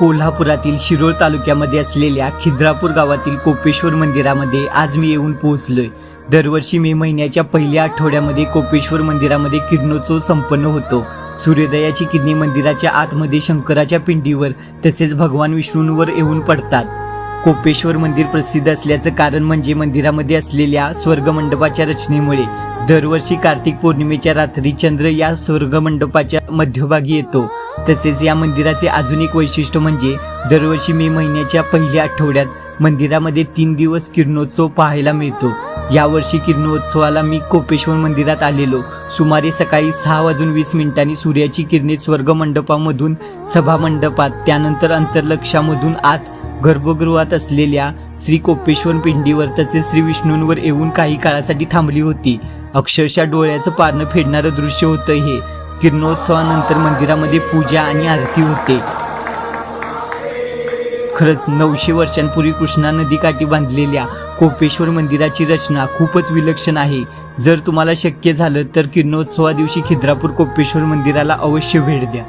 कोल्हापुरातील शिरोळ तालुक्यामध्ये असलेल्या खिद्रापूर गावातील कोपेश्वर मंदिरामध्ये आज मी येऊन पोहोचलोय. दरवर्षी मे महिन्याच्या पहिल्या आठवड्यामध्ये कोपेश्वर मंदिरामध्ये किरणोत्सव संपन्न होतो. सूर्योदयाची किरणे मंदिराच्या आतमध्ये शंकराच्या पिंडीवर तसेच भगवान विष्णूंवर येऊन पडतात. कोपेश्वर मंदिर प्रसिद्ध असल्याचं कारण म्हणजे मंदिरामध्ये असलेल्या स्वर्गमंडपाच्या रचनेमुळे दरवर्षी कार्तिक पौर्णिमेच्या रात्री चंद्र या स्वर्गमंडपाच्या मध्यभागी येतो. तसेच या मंदिराचे अजून एक वैशिष्ट्य म्हणजे दरवर्षी मे महिन्याच्या पहिल्या आठवड्यात मंदिरामध्ये तीन दिवस किरणोत्सव पाहायला मिळतो. यावर्षी किरणोत्सवाला मी कोपेश्वर मंदिरात आलेलो. सुमारे सकाळी सहा वाजून वीस मिनिटांनी सूर्याची किरणे स्वर्ग मंडपामधून त्यानंतर अंतर्लक्षामधून आत गर्भगृहात असलेल्या श्री कोपेश्वर पिंडीवर तसेच श्री विष्णूंवर येऊन काही काळासाठी थांबली होती. अक्षरशः डोळ्याचं पारणं फेडणारं दृश्य होतं हे. किरणोत्सवानंतर मंदिरामध्ये पूजा आणि आरती होते. खरंच नऊशे वर्षांपूर्वी कृष्णा नदीकाठी बांधलेल्या कोपेश्वर मंदिराची रचना खूपच विलक्षण आहे. जर तुम्हाला शक्य झालं तर किरणोत्सवा दिवशी खिद्रापूर कोपेश्वर मंदिराला अवश्य भेट द्या.